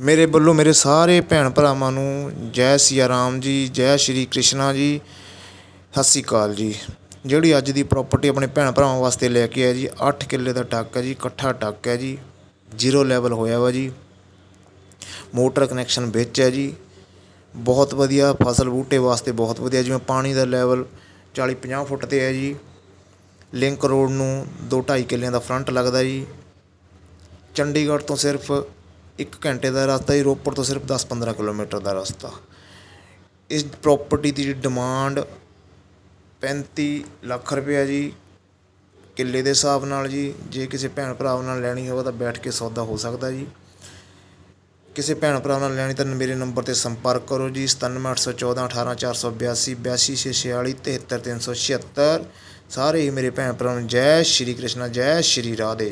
ਮੇਰੇ ਵੱਲੋਂ ਮੇਰੇ ਸਾਰੇ ਭੈਣ ਭਰਾਵਾਂ ਨੂੰ ਜੈ ਸਿਆ ਰਾਮ ਜੀ, ਜੈ ਸ਼੍ਰੀ ਕ੍ਰਿਸ਼ਨਾ ਜੀ, ਸਤਿ ਸ਼੍ਰੀ ਅਕਾਲ ਜੀ। ਜਿਹੜੀ ਅੱਜ ਦੀ ਪ੍ਰਾਪਰਟੀ ਆਪਣੇ ਭੈਣ ਭਰਾਵਾਂ ਵਾਸਤੇ ਲੈ ਕੇ ਆਇਆ ਜੀ 8 ਕਿੱਲੇ ਦਾ ਟੱਕ ਹੈ ਜੀ, ਇਕੱਠਾ ਟੱਕ ਹੈ ਜੀ, ਜ਼ੀਰੋ ਲੈਵਲ ਹੋਇਆ ਵਾ ਜੀ। ਮੋਟਰ ਕਨੈਕਸ਼ਨ ਵਿੱਚ ਹੈ ਜੀ। ਬਹੁਤ ਵਧੀਆ ਫਸਲ ਬੂਟੇ ਵਾਸਤੇ ਬਹੁਤ ਵਧੀਆ, ਜਿਵੇਂ ਪਾਣੀ ਦਾ ਲੈਵਲ 40 50 ਫੁੱਟ ਤੇ ਹੈ ਜੀ। ਲਿੰਕ ਰੋਡ ਨੂੰ 2 2.5 ਕਿੱਲਿਆਂ ਦਾ ਫਰੰਟ ਲੱਗਦਾ ਜੀ। ਚੰਡੀਗੜ੍ਹ ਤੋਂ ਸਿਰਫ ਇੱਕ ਘੰਟੇ ਦਾ ਰਸਤਾ ਜੀ ਰੋਪੜ ਤੋਂ ਸਿਰਫ 10 15 ਕਿਲੋਮੀਟਰ ਦਾ ਰਸਤਾ। ਇਸ ਪ੍ਰੋਪਰਟੀ ਦੀ ਡਿਮਾਂਡ 35 ਲੱਖ ਰੁਪਇਆ ਜੀ, ਕਿੱਲੇ ਦੇ ਹਿਸਾਬ ਨਾਲ ਜੀ, ਜੇ ਕਿਸੇ ਭੈਣ ਭਰਾ ਨਾਲ ਲੈਣੀ ਹੋਵੇ ਤਾਂ ਬੈਠ ਕੇ ਸੌਦਾ ਹੋ ਸਕਦਾ ਜੀ। ਕਿਸੇ ਭੈਣ ਭਰਾ ਨਾਲ ਲੈਣੀ ਤਾਂ ਮੇਰੇ ਨੰਬਰ ਤੇ ਸੰਪਰਕ ਕਰੋ ਜੀ 97814 18482 8246 73376 ਸਾਰੇ ਹੀ ਮੇਰੇ ਭੈਣ ਭਰਾ ਨੂੰ ਜੈ ਸ਼੍ਰੀ ਕ੍ਰਿਸ਼ਨ, ਜੈ ਸ਼੍ਰੀ ਰਾਧੇ।